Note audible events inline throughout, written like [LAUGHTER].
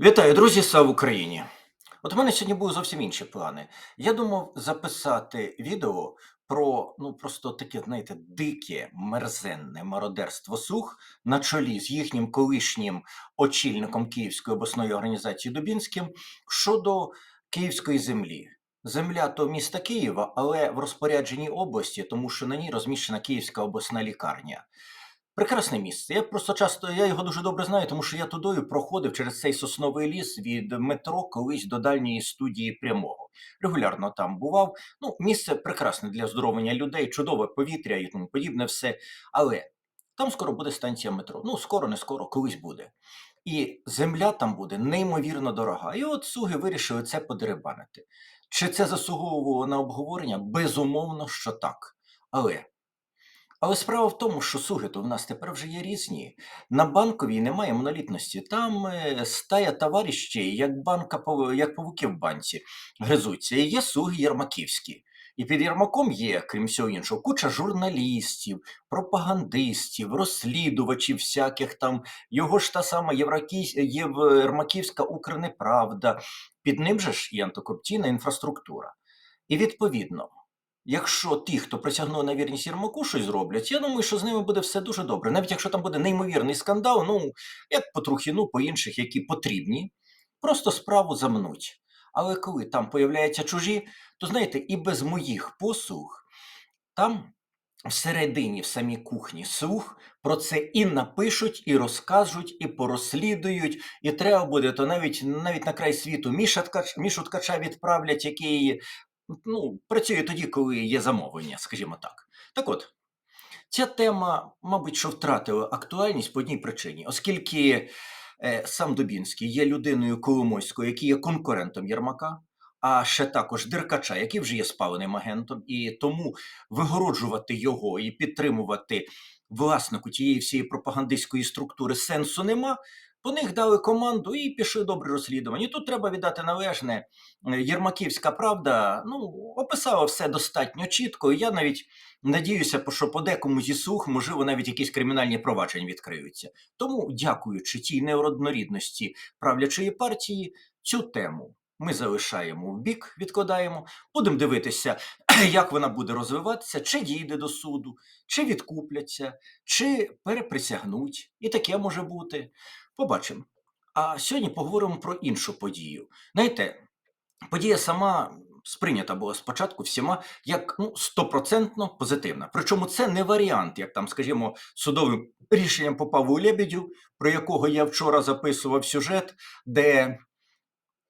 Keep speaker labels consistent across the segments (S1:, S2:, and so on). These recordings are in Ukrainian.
S1: Вітаю, друзі, слава Україні! От у мене сьогодні були зовсім інші плани. Я думав записати відео про ну просто таке, знаєте, дике, мерзенне мародерство слуг на чолі з їхнім колишнім очільником Київської обласної організації Дубінським щодо київської землі. Земля то міста Києва, але в розпорядженні області, тому що на ній розміщена Київська обласна лікарня. Прекрасне місце. Я просто часто я його дуже добре знаю, тому що я тудою проходив через цей сосновий ліс від метро колись до дальньої студії прямого. Регулярно там бував. Ну, місце прекрасне для оздоровлення людей, чудове повітря і тому подібне все. Але там скоро буде станція метро. Ну, скоро, не скоро, колись буде. І земля там буде неймовірно дорога. І от суги вирішили це подеребанити. Чи це заслуговувало на обговорення? Безумовно, що так. Але але справа в тому, що суги то в нас тепер вже є різні. На банковій немає монолітності. Там е, стая товаріщей, як банка як павуки в банці, гризуться. І є суги єрмаківські. І під Єрмаком є, крім всього іншого, куча журналістів, пропагандистів, розслідувачів всяких там. Його ж та сама. Єрмаківська Укрнеправда. Під ним же ж і антикорупційна інфраструктура. І відповідно, Якщо ті, хто присягнув на вірність Єрмаку, щось зроблять, я думаю, що з ними буде все дуже добре. Навіть якщо там буде неймовірний скандал, ну як по Трухіну, по інших, які потрібні, просто справу замнуть. Але коли там появляються чужі, то знаєте, і без моїх послуг там всередині, в самій кухні, слух про це і напишуть, і розкажуть, і порозслідують, і треба буде, то навіть навіть на край світу Міша Мішу Ткача відправлять, який ну, працює тоді, коли є замовлення, скажімо так. Так от, ця тема, мабуть, що втратила актуальність по одній причині, оскільки е, сам Дубінський є людиною Коломойською, який є конкурентом Єрмака, а ще також Деркача, який вже є спаленим агентом, і тому вигороджувати його і підтримувати власнику тієї всієї пропагандистської структури сенсу нема. По них дали команду і пішли добре розслідування. І тут треба віддати належне. Е, Єрмаківська правда ну, описала все достатньо чітко. І я навіть надіюся, що по декому зі слух, можливо, навіть якісь кримінальні провадження відкриються. Тому, дякуючи тій неоднорідності правлячої партії, цю тему ми залишаємо в бік, відкладаємо, будемо дивитися, [CLEARS THROAT] як вона буде розвиватися, чи дійде до суду, чи відкупляться, чи переприсягнуть. І таке може бути. Побачимо. А сьогодні поговоримо про іншу подію. Знаєте, подія сама сприйнята була спочатку всіма як ну, стопроцентно позитивна. Причому це не варіант, як там, скажімо, судовим рішенням по Павлу Лебедю, про якого я вчора записував сюжет, де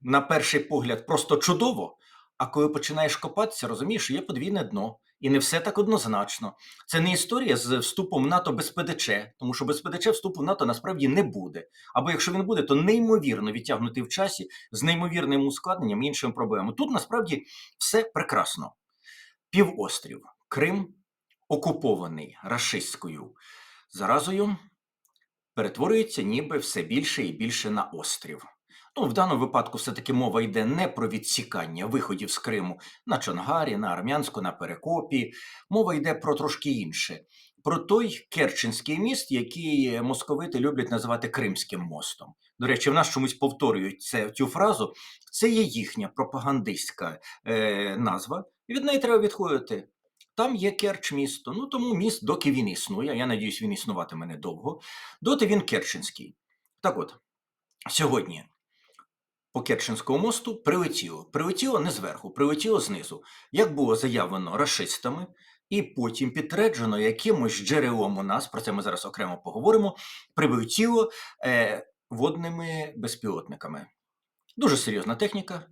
S1: на перший погляд просто чудово, а коли починаєш копатися, розумієш, що є подвійне дно. І не все так однозначно. Це не історія з вступом в НАТО без ПДЧ, тому що без ПДЧ вступу в НАТО насправді не буде. Або якщо він буде, то неймовірно відтягнутий в часі з неймовірним ускладненням іншими проблемами. Тут насправді все прекрасно. Півострів Крим окупований рашистською заразою, перетворюється ніби все більше і більше на острів. Ну, в даному випадку все-таки мова йде не про відсікання виходів з Криму на Чонгарі, на Армянську, на Перекопі. Мова йде про трошки інше. Про той Керченський міст, який московити люблять називати Кримським мостом. До речі, в нас чомусь повторюють це, цю фразу. Це є їхня пропагандистська е, назва, і від неї треба відходити. Там є Керч місто. Ну тому міст, доки він існує, я надіюсь, він існуватиме недовго, доти він Керченський. Так от, сьогодні по Керченському мосту прилетіло. Прилетіло не зверху, прилетіло знизу, як було заявлено рашистами, і потім підтверджено якимось джерелом у нас, про це ми зараз окремо поговоримо, прилетіло е, водними безпілотниками. Дуже серйозна техніка,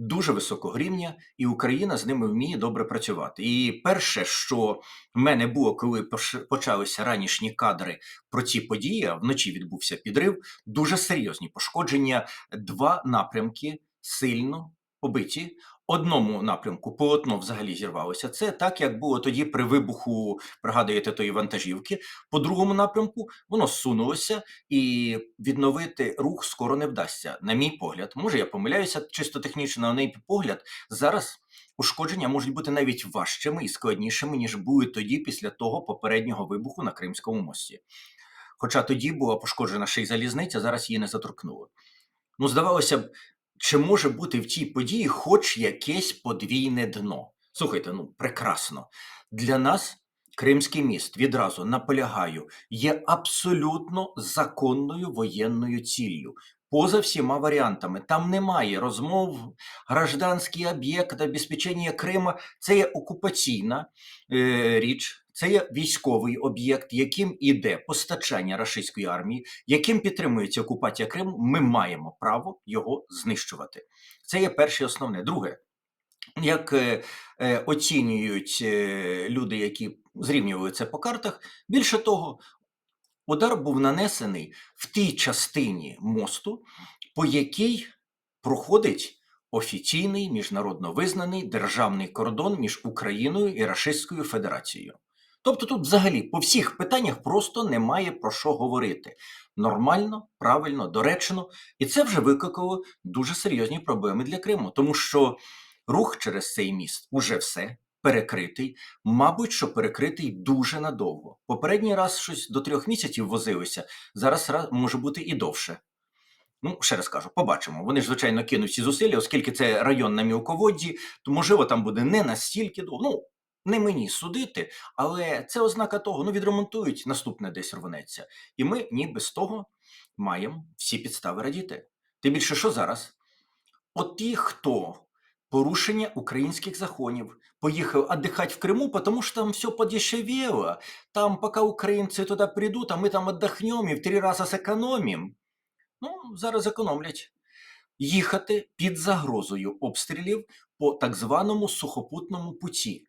S1: дуже високого рівня, і Україна з ними вміє добре працювати. І перше, що в мене було, коли почалися ранішні кадри про ці події, вночі відбувся підрив, дуже серйозні пошкодження. Два напрямки сильно побиті. Одному напрямку полотно взагалі зірвалося. Це так, як було тоді при вибуху, пригадуєте, тої вантажівки. По другому напрямку воно зсунулося, і відновити рух скоро не вдасться. На мій погляд, може я помиляюся чисто технічно, на мій погляд, зараз ушкодження можуть бути навіть важчими і складнішими, ніж були тоді після того попереднього вибуху на Кримському мості. Хоча тоді була пошкоджена ще й залізниця, зараз її не заторкнуло. Ну, здавалося б, чи може бути в цій події хоч якесь подвійне дно? Слухайте, ну прекрасно. Для нас Кримський міст відразу наполягаю, є абсолютно законною воєнною ціллю. Поза всіма варіантами. Там немає розмов, гражданський об'єкт, обезпечення Крима це є окупаційна е, річ, це є військовий об'єкт, яким іде постачання рашистської армії, яким підтримується окупація Криму. Ми маємо право його знищувати. Це є перше основне. Друге, як е, е, оцінюють е, люди, які зрівнювали це по картах, більше того, удар був нанесений в тій частині мосту, по якій проходить офіційний міжнародно визнаний державний кордон між Україною і Рашистською Федерацією. Тобто тут взагалі по всіх питаннях просто немає про що говорити. Нормально, правильно, доречно, і це вже викликало дуже серйозні проблеми для Криму, тому що рух через цей міст уже все перекритий, мабуть, що перекритий дуже надовго. Попередній раз щось до трьох місяців возилися, зараз може бути і довше. Ну, ще раз кажу, побачимо. Вони ж, звичайно, кинуть ці зусилля, оскільки це район на мілководді, то можливо там буде не настільки довго. Ну, не мені судити, але це ознака того, ну відремонтують, наступне десь рванеться. І ми ніби з того маємо всі підстави радіти. Тим більше, що зараз? От ті, хто порушення українських законів, поїхав отдыхать в Крыму, потому что там все подешевело. Там, пока украинцы туда придут, а мы там отдохнем и в три рази зекономим. Ну, зараз економлять. Їхати під загрозою обстрілів по так званому сухопутному путі.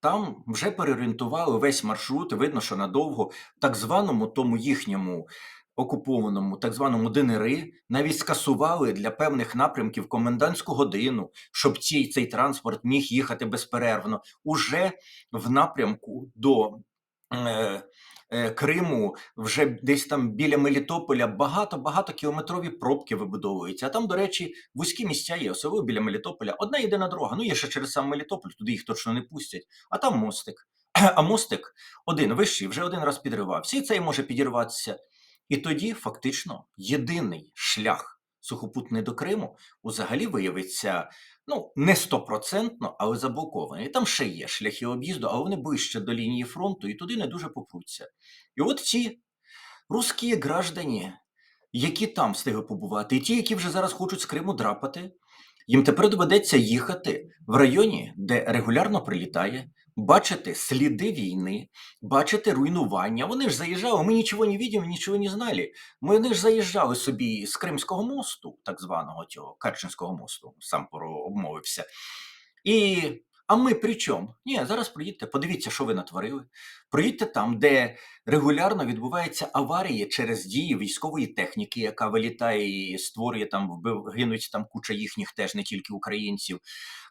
S1: Там вже переорієнтували весь маршрут, і видно, що надовго в так званому тому їхньому окупованому, так званому ДНР, навіть скасували для певних напрямків комендантську годину, щоб цей, цей транспорт міг їхати безперервно. Уже в напрямку до е, е, Криму, вже десь там біля Мелітополя багато-багато кілометрові пробки вибудовуються. А там, до речі, вузькі місця є, особливо біля Мелітополя. Одна єдина дорога. Ну, є ще через сам Мелітополь, туди їх точно не пустять. А там мостик. [CLEARS THROAT] А мостик один вищий, вже один раз підривався. І цей може підірватися. І тоді, фактично, єдиний шлях сухопутний до Криму взагалі виявиться ну, не стопроцентно, але заблокований. Там ще є шляхи об'їзду, але вони ближче до лінії фронту і туди не дуже попруться. І от ці русські граждані, які там встигли побувати, і ті, які вже зараз хочуть з Криму драпати, їм тепер доведеться їхати в районі, де регулярно прилітає, бачити сліди війни, бачити руйнування. Вони ж заїжджали, ми нічого не бачимо, нічого не знали. Ми вони ж заїжджали собі з Кримського мосту, так званого цього Керченського мосту, сам поро- обмовився. І, а ми при чому? Ні, зараз приїдьте, подивіться, що ви натворили. Приїдьте там, де регулярно відбуваються аварії через дії військової техніки, яка вилітає і створює там, вбив, гинуть там куча їхніх теж, не тільки українців.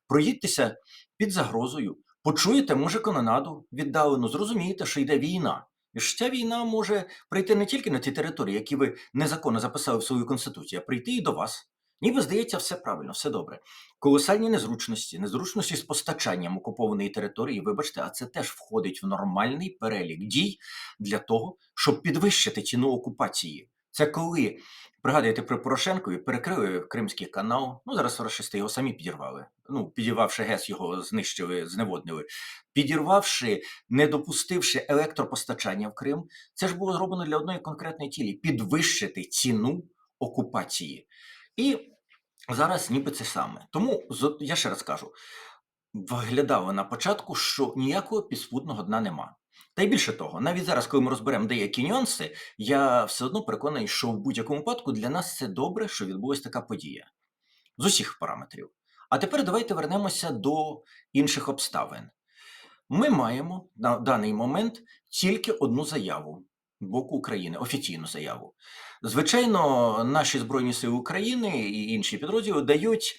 S1: Проїдьтеся під загрозою, почуєте, може, канонаду віддалену, зрозумієте, що йде війна. І що ця війна може прийти не тільки на ті території, які ви незаконно записали в свою конституцію, а прийти і до вас. Ніби здається, все правильно, все добре. Колосальні незручності, незручності з постачанням окупованої території, вибачте, а це теж входить в нормальний перелік дій для того, щоб підвищити ціну окупації. Це коли, пригадуєте, при Порошенкові перекрили Кримський канал. Ну зараз рашисти його самі підірвали. Ну, підірвавши ГЕС, його знищили, зневоднили. Підірвавши, не допустивши електропостачання в Крим, це ж було зроблено для одної конкретної цілі підвищити ціну окупації. І зараз ніби це саме. Тому я ще раз кажу: виглядало на початку, що ніякого підспутного дна нема. Та й більше того, навіть зараз, коли ми розберемо деякі нюанси, я все одно переконаний, що в будь-якому випадку для нас це добре, що відбулася така подія з усіх параметрів. А тепер давайте вернемося до інших обставин. Ми маємо на даний момент тільки одну заяву боку України, офіційну заяву. Звичайно, наші Збройні Сили України і інші підрозділи дають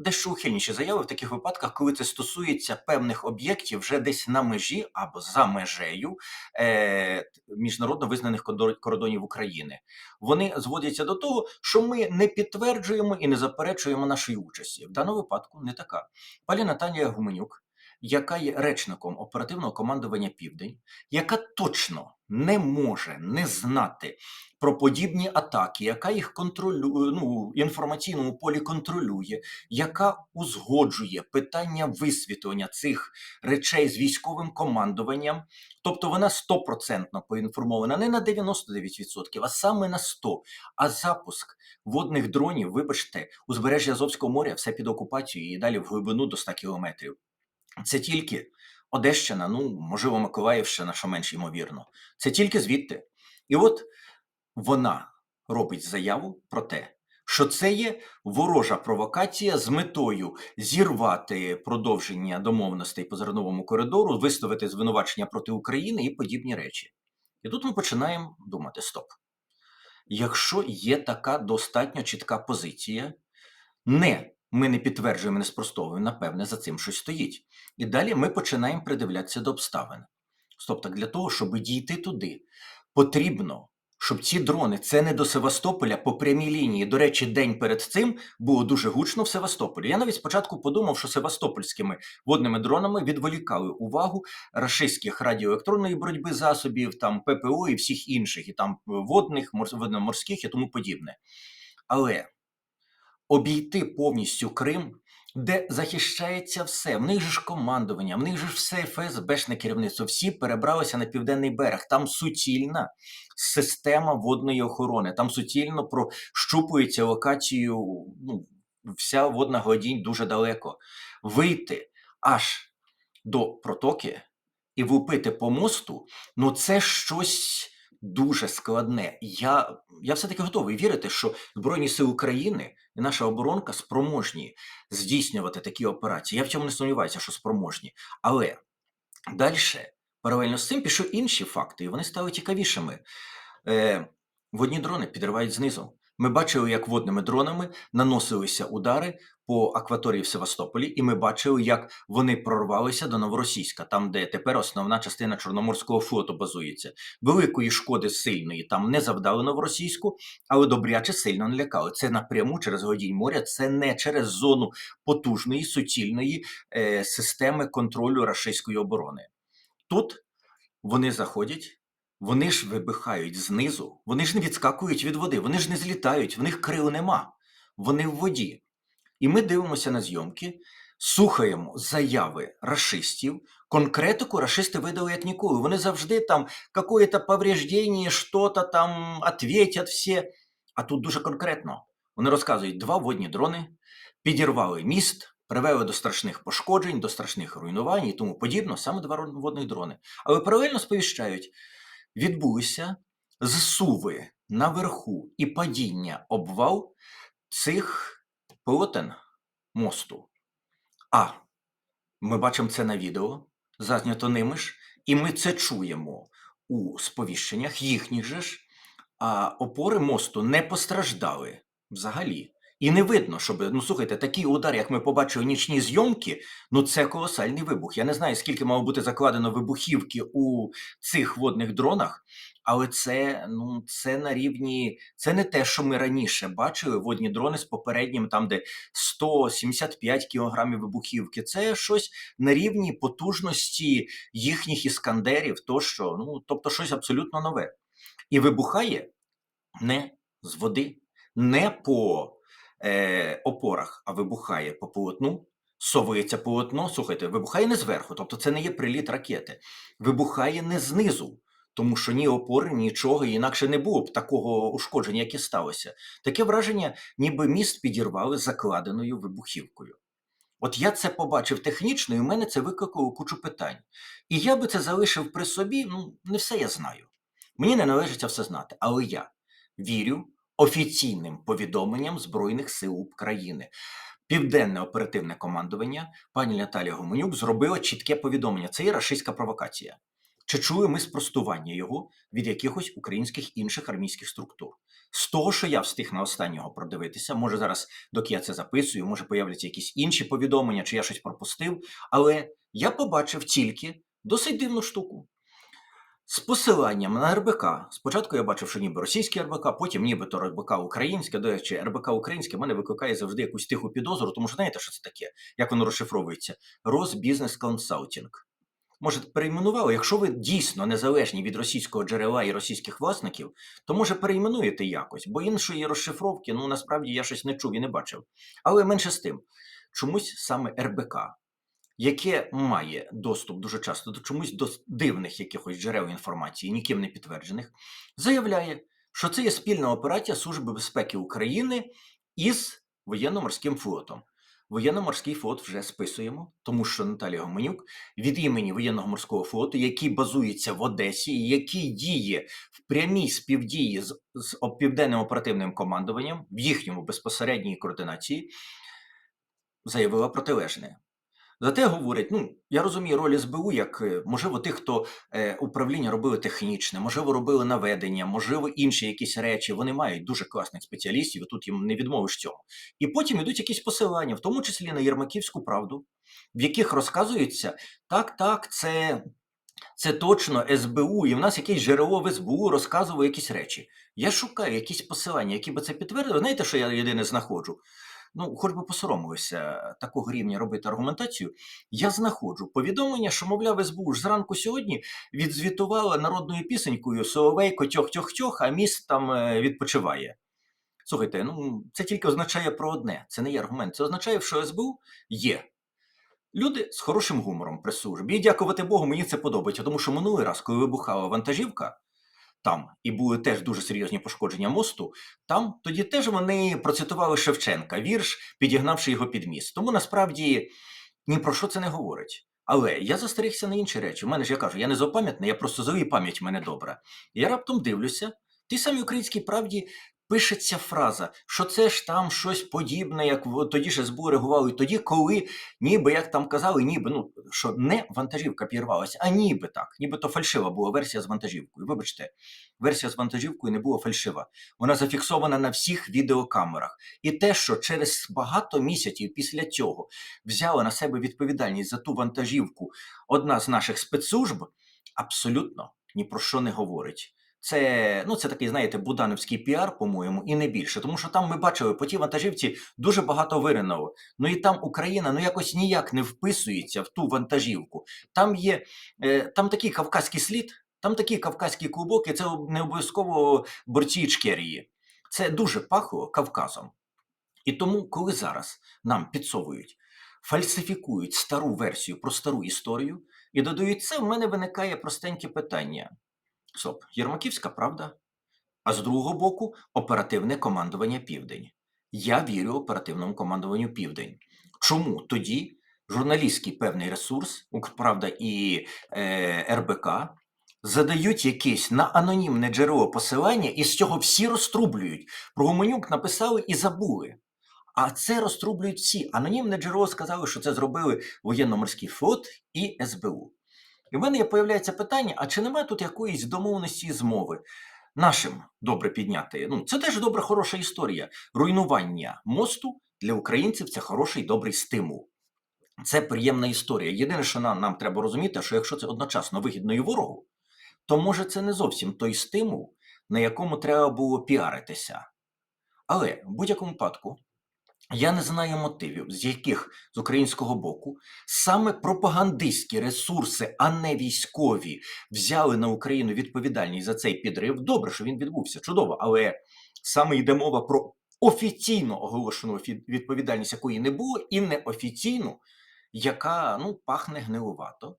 S1: дещо ухильніші заяви в таких випадках, коли це стосується певних об'єктів вже десь на межі або за межею е, міжнародно визнаних кордонів України. Вони зводяться до того, що ми не підтверджуємо і не заперечуємо нашої участі. В даному випадку не така. Пані Наталія Гуменюк яка є речником оперативного командування Південь, яка точно не може не знати про подібні атаки, яка їх контролює, ну, інформаційному полі контролює, яка узгоджує питання висвітлення цих речей з військовим командуванням. Тобто вона стопроцентно поінформована не на 99%, а саме на 100%. А запуск водних дронів, вибачте, узбережжя Азовського моря все під окупацією і далі в глибину до 100 кілометрів. Це тільки Одещина, ну можливо, Миколаївщина, що менш ймовірно. Це тільки звідти. І от вона робить заяву про те, що це є ворожа провокація з метою зірвати продовження домовленостей по зерновому коридору, виставити звинувачення проти України і подібні речі. І тут ми починаємо думати: стоп. Якщо є така достатньо чітка позиція, не ми не підтверджуємо, не спростовуємо, напевне, за цим щось стоїть. І далі ми починаємо придивлятися до обставин. Так для того, щоб дійти туди, потрібно, щоб ці дрони, це не до Севастополя по прямій лінії. До речі, день перед цим було дуже гучно в Севастополі. Я навіть спочатку подумав, що севастопольськими водними дронами відволікали увагу рашистських радіоелектронної боротьби засобів, там ППО і всіх інших, і там водних, морс- водно-морських і тому подібне. Але обійти повністю Крим, де захищається все. В них же ж командування, в них же ж все ФСБшне керівництво. Всі перебралися на південний берег. Там суцільна система водної охорони. Там суцільно прощупується локацію. Ну, вся водна гладінь дуже далеко. Вийти аж до протоки і влупити по мосту, ну це щось дуже складне. Я, я все-таки готовий вірити, що Збройні Сили України і наша оборонка спроможні здійснювати такі операції. Я в цьому не сумніваюся, що спроможні. Але далі, паралельно з цим, пішли інші факти, і вони стали цікавішими. Е, водні дрони підривають знизу. Ми бачили, як водними дронами наносилися удари по акваторії в Севастополі, і ми бачили, як вони прорвалися до Новоросійська, там, де тепер основна частина Чорноморського флоту базується. Великої шкоди сильної там не завдали Новоросійську, але добряче сильно налякали. Це напряму через Годінь моря, це не через зону потужної суцільної е, системи контролю рашистської оборони. Тут вони заходять. Вони ж вибихають знизу, вони ж не відскакують від води, вони ж не злітають, в них крил нема, вони в воді. І ми дивимося на зйомки, слухаємо заяви рашистів. Конкретику рашисти видали як ніколи. Вони завжди там какое-то повреждення, що-то там ответять всі. А тут дуже конкретно. Вони розказують, два водні дрони підірвали міст, привели до страшних пошкоджень, до страшних руйнувань і тому подібно, саме два водних дрони. Але паралельно сповіщають, відбулися зсуви наверху і падіння обвал цих полотен мосту. А ми бачимо це на відео, зазнято ними ж, і ми це чуємо у сповіщеннях їхніх же ж, а опори мосту не постраждали взагалі. І не видно, щоб ну слухайте, такий удар, як ми побачили нічні зйомки, ну це колосальний вибух. Я не знаю, скільки мало бути закладено вибухівки у цих водних дронах, але це ну це на рівні, це не те, що ми раніше бачили. Водні дрони з попереднім, там де 175 кілограмів вибухівки. Це щось на рівні потужності їхніх іскандерів, тощо, ну тобто щось абсолютно нове. І вибухає не з води, не по е, опорах, а вибухає по полотну. Совується полотно, слухайте, вибухає не зверху, тобто це не є приліт ракети, вибухає не знизу, тому що ні опори, нічого інакше не було б такого ушкодження, яке сталося. Таке враження, ніби міст підірвали закладеною вибухівкою. От я це побачив технічно, і в мене це викликало кучу питань. І я би це залишив при собі, ну, не все я знаю. Мені не належить все знати, але я вірю офіційним повідомленням Збройних сил України. Південне оперативне командування пані Наталія Гомонюк зробила чітке повідомлення. Це є рашистська провокація. Чи чули ми спростування його від якихось українських інших армійських структур? З того, що я встиг на останнього продивитися, може зараз, доки я це записую, може появляться якісь інші повідомлення, чи я щось пропустив. Але я побачив тільки досить дивну штуку. з посиланням на РБК. Спочатку я бачив, що ніби російське РБК, потім нібито РБК українське. До речі, РБК українське мене викликає завжди якусь тиху підозру, тому що знаєте, що це таке? Як воно розшифровується? Росбізнес консалтинг. Може, перейменували, якщо ви дійсно незалежні від російського джерела і російських власників, то може перейменуєте якось, бо іншої розшифровки, ну насправді я щось не чув і не бачив. Але менше з тим, чомусь саме РБК, яке має доступ дуже часто до чомусь до дивних якихось джерел інформації, ніким не підтверджених, заявляє, що це є спільна операція Служби безпеки України із воєнно-морським флотом. Воєнно-морський флот вже списуємо, тому що Наталія Гоменюк від імені воєнного морського флоту, який базується в Одесі, який діє в прямій співдії з, з південним оперативним командуванням в їхньому безпосередній координації, заявила протилежне. Зате говорять, ну я розумію роль СБУ, як е, можливо тих, хто е, управління робили технічне, можливо, робили наведення, можливо, інші якісь речі. Вони мають дуже класних спеціалістів, і тут їм не відмовиш цьому. І потім йдуть якісь посилання, в тому числі на Єрмаківську правду, в яких розказується, так, так, це, це точно СБУ, і в нас якесь джерело в СБУ розказувало якісь речі. Я шукаю якісь посилання, які би це підтвердили. Знаєте, що я єдине знаходжу? Ну, хоч би посоромилися такого рівня робити аргументацію. Я знаходжу повідомлення, що, мовляв, СБУ ж зранку сьогодні відзвітувала народною пісенькою Соловейко тьох-тьох-тьох, а міст там е, відпочиває. Слухайте, ну це тільки означає про одне. Це не є аргумент. Це означає, що СБУ є. Люди з хорошим гумором при службі. І дякувати Богу, мені це подобається, тому що минулий раз, коли вибухала вантажівка, там і були теж дуже серйозні пошкодження мосту. Там тоді теж вони процитували Шевченка, вірш, підігнавши його під міст. Тому насправді ні про що це не говорить. Але я застерігся на інші речі. У мене ж я кажу, я не злопам'ятний, я просто злий пам'ять мене добра. Я раптом дивлюся, ті самі українські правді пишеться фраза, що це ж там щось подібне, як тоді ж СБУ реагували, тоді, коли ніби як там казали, ніби ну що не вантажівка підірвалася, а ніби так, ніби то фальшива була версія з вантажівкою. Вибачте, версія з вантажівкою не була фальшива. Вона зафіксована на всіх відеокамерах. І те, що через багато місяців після цього взяла на себе відповідальність за ту вантажівку одна з наших спецслужб, абсолютно ні про що не говорить. Це, ну, це такий, знаєте, будановський піар, по-моєму, і не більше. Тому що там ми бачили по тій вантажівці дуже багато вириного. Ну і там Україна ну якось ніяк не вписується в ту вантажівку. Там є е, там такий кавказький слід, там такий кавказький клубок, і це не обов'язково борці Ічкерії. Це дуже пахло Кавказом. І тому, коли зараз нам підсовують, фальсифікують стару версію про стару історію і додають це, в мене виникає простеньке питання. Стоп, Єрмаківська правда, а з другого боку оперативне командування Південь. Я вірю оперативному командуванню Південь. Чому тоді журналістський певний ресурс, правда, і е, РБК задають якесь на анонімне джерело посилання, і з цього всі розтрублюють. Про Гуменюк написали і забули. А це розтрублюють всі. Анонімне джерело сказали, що це зробили воєнно-морський флот і СБУ. І в мене появляється питання: а чи немає тут якоїсь домовленості і змови? Нашим добре підняти. Ну, це теж добра, хороша історія. Руйнування мосту для українців це хороший добрий стимул. Це приємна історія. Єдине, що нам, нам треба розуміти, що якщо це одночасно вигідно і ворогу, то може це не зовсім той стимул, на якому треба було піаритися. Але в будь-якому випадку я не знаю мотивів, з яких з українського боку саме пропагандистські ресурси, а не військові, взяли на Україну відповідальність за цей підрив. Добре, що він відбувся, чудово, але саме йде мова про офіційно оголошену відповідальність, якої не було, і неофіційну, яка ну пахне гнилувато.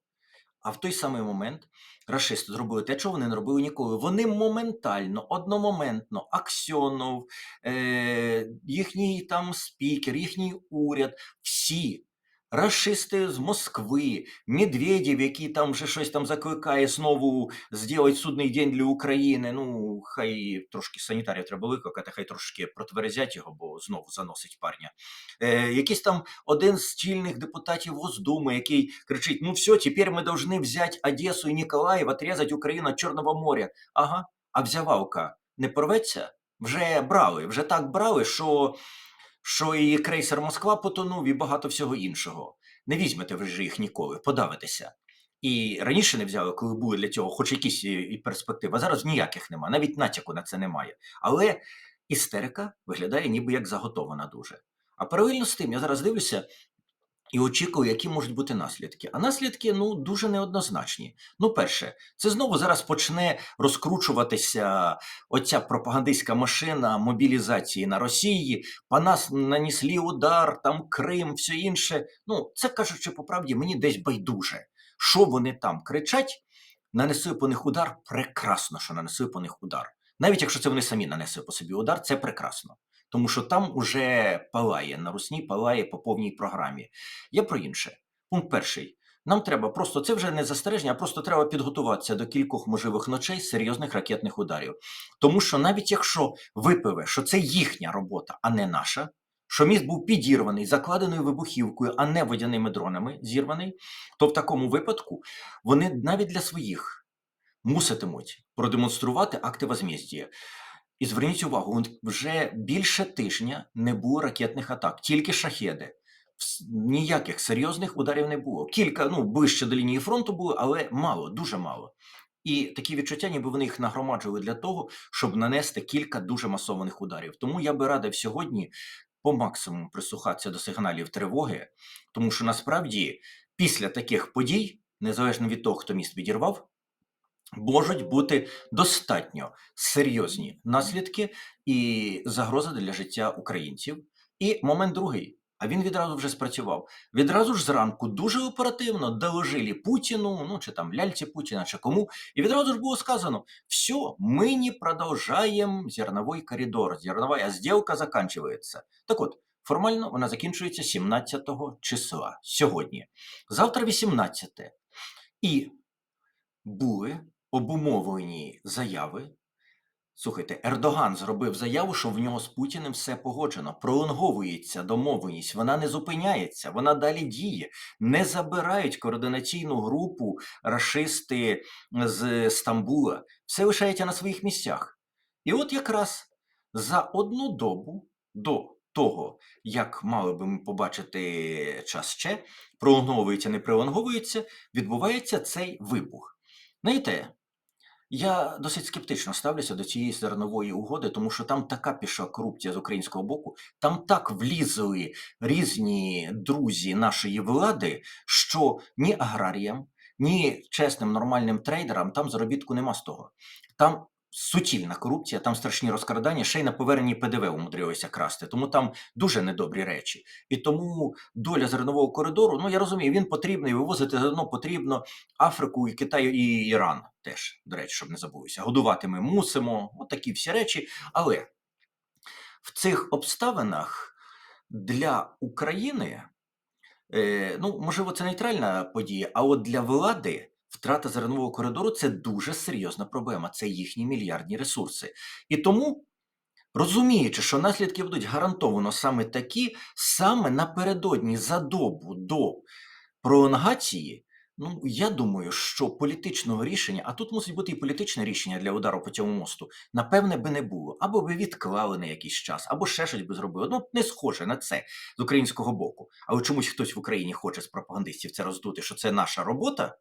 S1: А в той самий момент расисти зробили те, чого вони не робили ніколи. Вони моментально, одномоментно, Аксьонов, е, їхній там спікер, їхній уряд, всі. Рашисти з Москви, Медведєв, який там вже щось там закликає знову зробити судний день для України. Ну, хай трошки санітарів треба викликати, хай трошки протверезять його, бо знову заносить парня. Е, якийсь там один з чільних депутатів Госдуми, який кричить: ну все, тепер ми повинні взяти Одесу і Ніколаїв, отрізати Україну від Чорного моря. Ага, а взявалка не порветься? Вже брали, вже так брали, що, що і крейсер Москва потонув, і багато всього іншого. Не візьмете ви ж їх ніколи, подавитеся. І раніше не взяли, коли були для цього хоч якісь і, і перспективи, а зараз ніяких немає, навіть натяку на це немає. Але істерика виглядає ніби як заготована дуже. А паралельно з тим, я зараз дивлюся і очікую, які можуть бути наслідки. А наслідки ну дуже неоднозначні. Ну, перше, це знову зараз почне розкручуватися оця пропагандистська машина мобілізації на Росії. По нас наніслі удар, там Крим, все інше. Ну, це кажучи по правді, мені десь байдуже. Що вони там кричать? Нанесли по них удар. Прекрасно, що нанесли по них удар. Навіть якщо це вони самі нанесли по собі удар, це прекрасно. Тому що там уже палає на русні, палає по повній програмі. Я про інше. Пункт перший. Нам треба просто це вже не застереження, а просто треба підготуватися до кількох можливих ночей серйозних ракетних ударів. Тому що навіть якщо випиве, що це їхня робота, а не наша, що міст був підірваний, закладеною вибухівкою, а не водяними дронами зірваний, то в такому випадку вони навіть для своїх муситимуть продемонструвати акти возмездія. І зверніть увагу, вже більше тижня не було ракетних атак, тільки шахеди. Ніяких серйозних ударів не було. Кілька, ну, ближче до лінії фронту було, але мало, дуже мало. І такі відчуття, ніби вони їх нагромаджували для того, щоб нанести кілька дуже масованих ударів. Тому я би радив сьогодні по максимуму прислухатися до сигналів тривоги, тому що насправді після таких подій, незалежно від того, хто міст відірвав, можуть бути достатньо серйозні наслідки і загроза для життя українців. І момент другий. А він відразу вже спрацював. Відразу ж зранку дуже оперативно доложили Путіну, ну чи там ляльці Путіна, чи кому, і відразу ж було сказано: все, ми не продовжаємо зерновий коридор, зернова зділка закінчується. Так от, формально вона закінчується 17 числа сьогодні. Завтра 18. І були обумовлені заяви. Слухайте, Ердоган зробив заяву, що в нього з Путіним все погоджено. Пролонговується домовленість, вона не зупиняється, вона далі діє. Не забирають координаційну групу рашисти з Стамбула. Все лишається на своїх місцях. І от якраз за одну добу до того, як мали би ми побачити час ще, пролонговується, не пролонговується, відбувається цей вибух. Знаєте, я досить скептично ставлюся до цієї зернової угоди, тому що там така пішла корупція з українського боку, там так влізли різні друзі нашої влади, що ні аграріям, ні чесним нормальним трейдерам там заробітку нема з того. Там суцільна корупція, там страшні розкрадання, ще й на поверненні ПДВ умудрилися красти. Тому там дуже недобрі речі. І тому доля зернового коридору, ну я розумію, він потрібний, вивозити зерно потрібно. Африку, і Китай, і Іран теж, до речі, щоб не забулися. Годувати ми мусимо, от такі всі речі. Але в цих обставинах для України, е, ну, можливо, це нейтральна подія, а от для влади. Втрата зернового коридору це дуже серйозна проблема. Це їхні мільярдні ресурси. І тому, розуміючи, що наслідки будуть гарантовано саме такі, саме напередодні за добу до пролонгації, ну я думаю, що політичного рішення, а тут мусить бути і політичне рішення для удару по цьому мосту, напевне, би не було. Або би відклали на якийсь час, або ще щось би зробили. Ну, не схоже на це з українського боку. Але чомусь хтось в Україні хоче з пропагандистів це роздути, що це наша робота.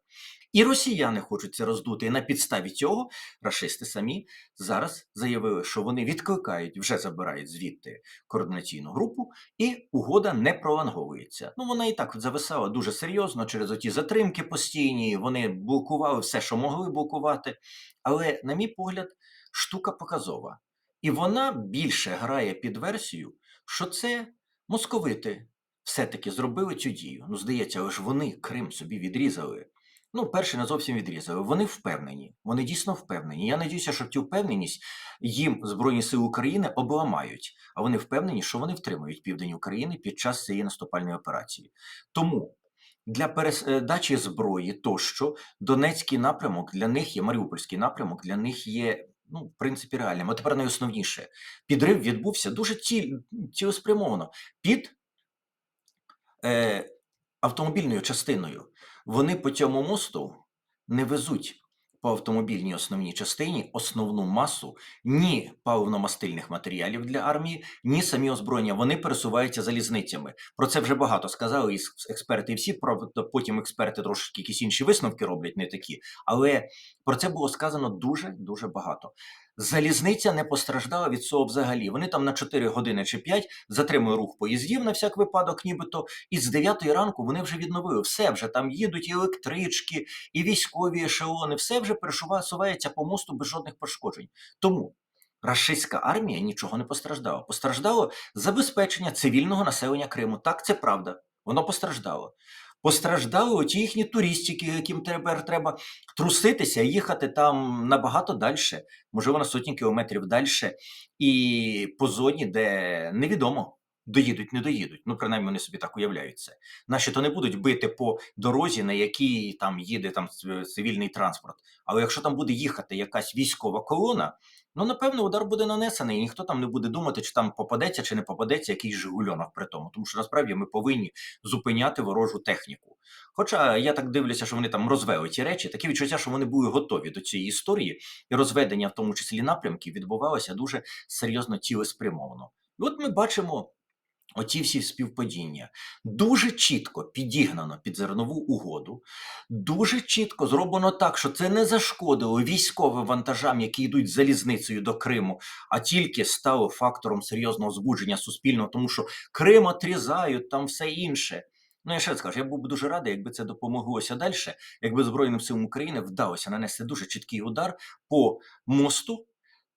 S1: І росіяни хочуть це роздути. І на підставі цього рашисти самі зараз заявили, що вони відкликають, вже забирають звідти координаційну групу, і угода не пролонговується. Ну вона і так зависала дуже серйозно через оті затримки постійні. Вони блокували все, що могли блокувати. Але, на мій погляд, штука показова. І вона більше грає під версію, що це московити все-таки зробили цю дію. Ну, здається, але ж вони Крим собі відрізали. Ну, перше, не зовсім відрізали. Вони впевнені. Вони дійсно впевнені. Я надіюся, що цю впевненість їм Збройні Сили України обламають, а вони впевнені, що вони втримують південь України під час цієї наступальної операції. Тому для передачі зброї тощо Донецький напрямок для них є Маріупольський напрямок, для них є. Ну, в принципі, реальним. А тепер найосновніше. Підрив відбувся дуже цілеспрямовано під е, автомобільною частиною. Вони по цьому мосту не везуть по автомобільній основній частині основну масу ні паливно-мастильних матеріалів для армії, ні самі озброєння. Вони пересуваються залізницями. Про це вже багато сказали і експерти і всі. Правда, потім експерти трошки якісь інші висновки роблять, не такі. Але про це було сказано дуже дуже багато. Залізниця не постраждала від цього взагалі. Вони там на 4 години чи 5 затримують рух поїздів на всяк випадок, нібито, і з 9 ранку вони вже відновили. Все вже там їдуть і електрички, і військові ешелони, все вже пересувається по мосту без жодних пошкоджень. Тому рашистська армія нічого не постраждала. Постраждало забезпечення цивільного населення Криму. Так, це правда. Воно постраждало. Постраждали оті їхні туристики, яким тепер треба труситися, їхати там набагато далі, можливо, на сотні кілометрів далі, і по зоні, де невідомо. Доїдуть, не доїдуть. Ну, принаймні, вони собі так уявляють це. Наші то не будуть бити по дорозі, на якій там їде там цивільний транспорт. Але якщо там буде їхати якась військова колона, ну напевно удар буде нанесений, і ніхто там не буде думати, чи там попадеться чи не попадеться якийсь жигульонок при тому. Тому що насправді ми повинні зупиняти ворожу техніку. Хоча я так дивлюся, що вони там розвели ті речі, таке відчуття, що вони були готові до цієї історії, і розведення, в тому числі напрямків, відбувалося дуже серйозно цілеспрямовано. І от ми бачимо. Оці всі співпадіння дуже чітко підігнано під зернову угоду, дуже чітко зроблено так, що це не зашкодило військовим вантажам, які йдуть залізницею до Криму, а тільки стало фактором серйозного збудження суспільного, тому що Крим отрізають, там все інше. Ну, я ще скажу, я був би дуже радий, якби це допомоглося далі, якби Збройним силам України вдалося нанести дуже чіткий удар по мосту,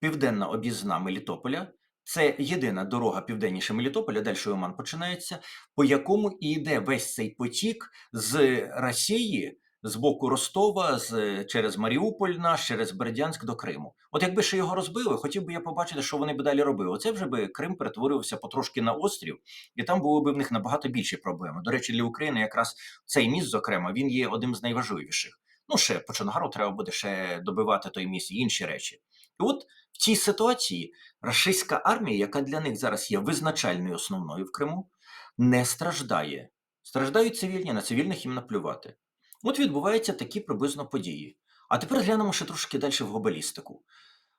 S1: південна об'їзна Мелітополя. Це єдина дорога південніше Мелітополя, далі Оман починається, по якому і йде весь цей потік з Росії, з боку Ростова, з, через Маріуполь наш, через Бердянськ до Криму. От якби ще його розбили, хотів би я побачити, що вони б далі робили. Оце вже би Крим перетворився потрошки на острів, і там були б в них набагато більші проблеми. До речі, для України якраз цей міст, зокрема, він є одним з найважливіших. Ну, ще по Чонгару треба буде ще добивати той міст і інші речі. І от в цій ситуації рашистська армія, яка для них зараз є визначальною основною в Криму, не страждає. Страждають цивільні, на цивільних їм наплювати. От відбуваються такі приблизно події. А тепер глянемо ще трошки далі в глобалістику.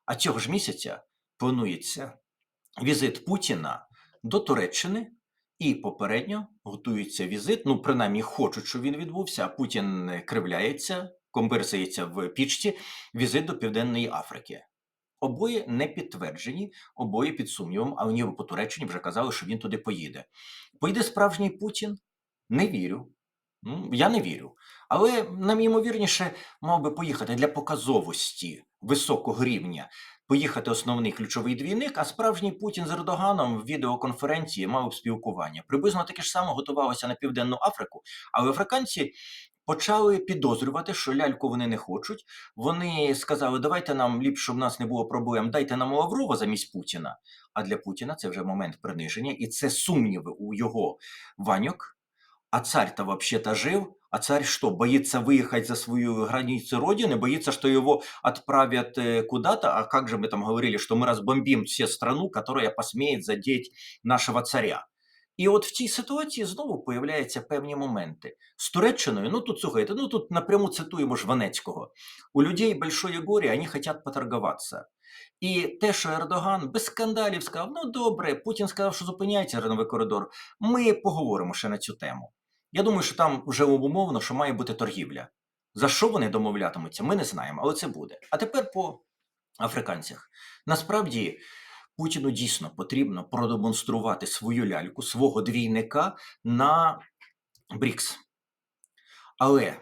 S1: А цього ж місяця планується візит Путіна до Туреччини, і попередньо готується візит. Ну, принаймні, хочуть, щоб він відбувся, а Путін кривляється, комберсається в пічці, візит до Південної Африки. Обоє не підтверджені, обоє під сумнівом, а ніби по Туреччині вже казали, що він туди поїде. Поїде справжній Путін? Не вірю. Ну, Я не вірю. Але найімовірніше мав би поїхати для показовості високого рівня. Поїхати основний ключовий двійник, а справжній Путін з Ердоганом в відеоконференції мав спілкування. Приблизно таке ж саме готувалося на Південну Африку, але африканці почали підозрювати, що ляльку вони не хочуть. Вони сказали, давайте нам ліпше, щоб в нас не було проблем, дайте нам Лаврова замість Путіна. А для Путіна це вже момент приниження, і це сумніви у його ваньок. А царь-то вообще-то жив. А царь что, боится выехать за свою границу родины, боится, что его отправят э, куда-то? А как же мы там говорили, что мы разбомбим всю страну, которая посмеет задеть нашого царя? І от в цій ситуації знову появляються певні моменти. З Туреччиною, ну тут слухайте, ну тут напряму цитуємо Жванецького. У людей большое горе, вони хочуть поторгуватися. І те, що Ердоган без скандалів сказав, ну добре, Путін сказав, що зупиняється зерновий коридор, ми поговоримо ще на цю тему. Я думаю, що там вже умовно, що має бути торгівля. За що вони домовлятимуться, ми не знаємо, але це буде. А тепер по африканцях. Насправді, Путіну дійсно потрібно продемонструвати свою ляльку, свого двійника на БРІКС. Але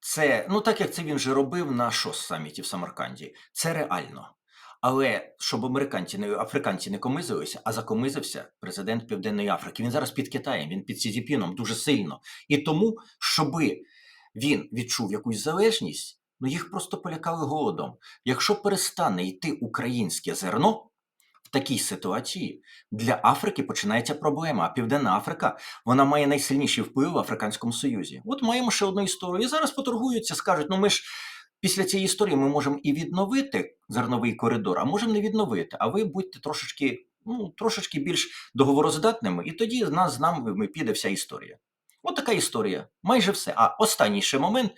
S1: це, ну так як це він вже робив на ШОС саміті в Самарканді, це реально. Але щоб американці не африканці не комизилися, а закомизився президент Південної Африки. Він зараз під Китаєм, він під Сізіпіном дуже сильно. І тому, щоби він відчув якусь залежність, ну їх просто полякали голодом. Якщо перестане йти українське зерно в такій ситуації, для Африки починається проблема. А Південна Африка вона має найсильніший вплив в Африканському Союзі. От маємо ще одну історію. І зараз поторгуються, скажуть, ну ми ж. Після цієї історії ми можемо і відновити зерновий коридор, а можемо не відновити. А ви будьте трошечки, ну, трошечки більш договороздатними, і тоді з нас з нами піде вся історія. От така історія. Майже все. А останній ще момент.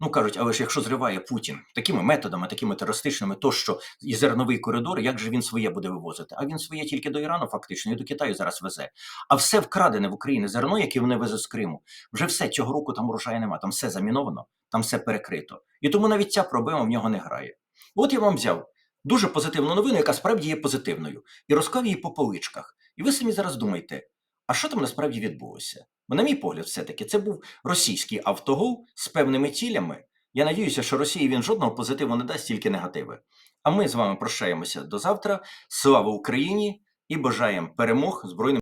S1: Ну кажуть, але ж якщо зриває Путін такими методами, такими терористичними, то що і зерновий коридор, як же він своє буде вивозити? А він своє тільки до Ірану, фактично, і до Китаю зараз везе. А все вкрадене в Україні зерно, яке вони везуть з Криму, вже все цього року там урожаю нема, там все заміновано, там все перекрито. І тому навіть ця проблема в нього не грає. От я вам взяв дуже позитивну новину, яка справді є позитивною, і розклав її по поличках. І ви самі зараз думаєте, а що там насправді відбулося? Бо, на мій погляд, все-таки це був російський автогол з певними цілями. Я надіюся, що Росії він жодного позитиву не дасть, тільки негативи. А ми з вами прощаємося до завтра. Слава Україні і бажаємо перемог Збройним.